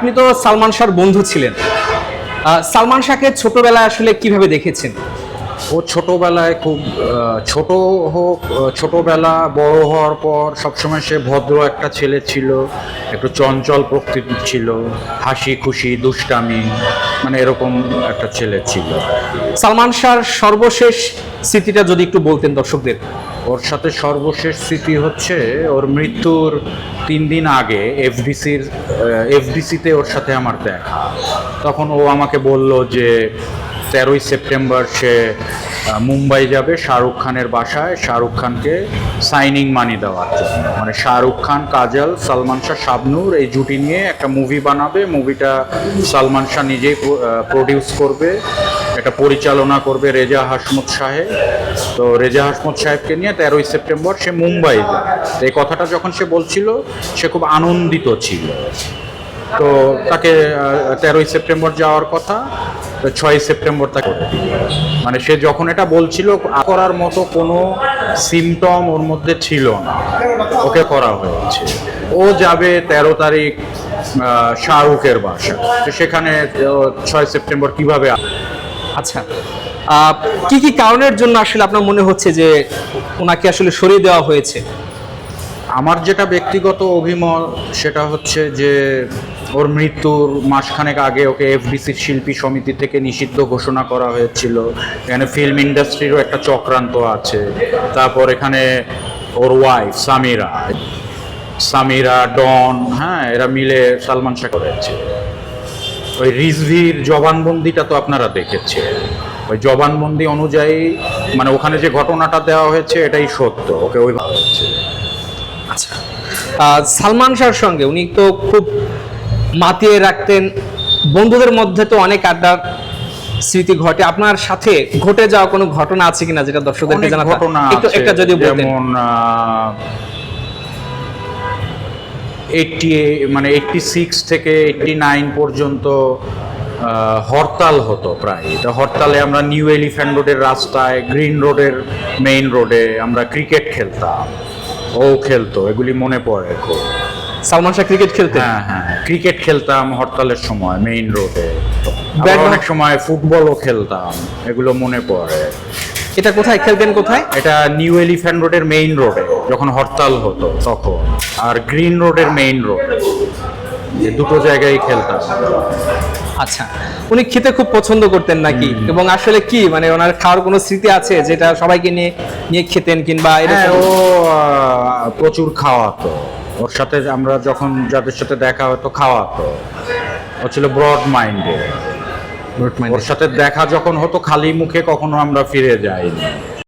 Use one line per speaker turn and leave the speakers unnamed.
আপনি তো সালমান শাহর বন্ধু ছিলেন। সালমান শাহকে ছোটবেলায় আসলে কীভাবে দেখেছেন?
ও ছোটোবেলায় খুব ছোট হোক ছোটবেলা বড় হওয়ার পর সবসময় সে ভদ্র একটা ছেলে ছিল একটু চঞ্চল প্রকৃতির ছিল হাসি খুশি দুষ্টামি মানে এরকম একটা ছেলে ছিল।
সালমান শাহর সর্বশেষ স্মৃতিটা যদি একটু বলতেন দর্শকদের।
ওর সাথে সর্বশেষ স্মৃতি হচ্ছে ওর মৃত্যুর তিন দিন আগে এফডিসির এফডিসিতে ওর সাথে আমার দেখা। তখন ও আমাকে বলল যে তেরোই সেপ্টেম্বর সে মুম্বাই যাবে শাহরুখ খানের বাসায়। শাহরুখ খানকে সাইনিং মানি দেওয়ার জন্য। মানে শাহরুখ খান, কাজল, সালমান শাহ, শাবনূর এই জুটি নিয়ে একটা মুভি বানাবে। মুভিটা সালমান শাহ নিজেই প্রডিউস করবে এটা পরিচালনা করবে রেজা হাসমত সাহেব তো রেজা হাসমত সাহেবকে নিয়ে তেরোই সেপ্টেম্বর সে মুম্বাই যায় এই কথাটা যখন সে বলছিল, সে খুব আনন্দিত ছিল। তো তাকে তেরোই সেপ্টেম্বর যাওয়ার কথা ছয় সেপ্টেম্বর তাকে মানে সে যখন এটা বলছিল করার মতো কোনো সিমটম ওর মধ্যে ছিল না। ওকে করা হয়েছে। ও যাবে তেরো তারিখ আহ, শাহরুখের বাসা সেখানে ছয় সেপ্টেম্বর কীভাবে?
আচ্ছা কি কি কারণের জন্য আসলে আপনার মনে হচ্ছে যে ওনাকে আসলে সরিয়ে দেওয়া হয়েছে?
আমার যেটা ব্যক্তিগত অভিমত, সেটা হচ্ছে যে ওর মৃত্যুর মাসখানেক আগে ওকে এফডিসির শিল্পী সমিতি থেকে নিষিদ্ধ ঘোষণা করা হয়েছিল। এখানে ফিল্ম ইন্ডাস্ট্রিরও একটা চক্রান্ত আছে। তারপর এখানে ওর ওয়াইফ সামিরা। সামিরা, ডন হ্যাঁ এরা মিলে সালমান শাহ করেছে ওই রিজভির জবানবন্দিটা তো আপনারা দেখেছেন। ওই জবানবন্দি অনুযায়ী মানে ওখানে যে ঘটনাটা দেওয়া হয়েছে, এটাই সত্য। ওকে ওইভাবে হচ্ছে
আচ্ছা। সালমান শাহর সঙ্গে উনি তো খুব মাতিয়ে রাখতেন। বন্ধুদের মধ্যে তো অনেক আড্ডার স্মৃতি ঘটে। আপনার সাথে ঘটে যাওয়া কোনো ঘটনা আছে কিনা যেটা দর্শকদেরকে জানাতে একটু একটা যদি
যেমন এইটটি মানে এইটটি সিক্স থেকে এইটটি নাইন পর্যন্ত হরতাল হতো প্রায়। তো হরতালে আমরা নিউ এলিফ্যান্ট রোডের রাস্তায় গ্রিন রোডের মেইন রোডে আমরা ক্রিকেট খেলতাম। ও খেলতো এগুলি মনে পড়ে খুব।
সালমান শাহ ক্রিকেট খেলতেন?
হ্যাঁ হ্যাঁ ক্রিকেট খেলতাম হরতালের সময় মেইন রোডে অনেক সময় ফুটবলও খেলতাম এগুলো মনে পড়ে।
এটা কোথায়? খেলতেন কোথায়?
এটা নিউ এলিফ্যান্ট রোডের মেইন রোডে যখন হরতাল হতো তখন। আর গ্রিন রোডের মেইন রোড যে দুটো জায়গায় খেলতাম।
আচ্ছা উনি খেতে খুব পছন্দ করতেন নাকি? এবং আসলে কি মানে ওনার খাওয়ার কোনো স্মৃতি আছে যেটা সবাইকে নিয়ে নিয়ে খেতেন কিংবা
হ্যাঁ
এরকম?
ও প্রচুর খাওয়াতো। ওর সাথে আমরা যখন যাদের সাথে দেখা হতো খাওয়াতো। ও ছিল ব্রড মাইন্ডে ওর সাথে দেখা যখন হতো খালি মুখে কখনো আমরা ফিরে যাইনি।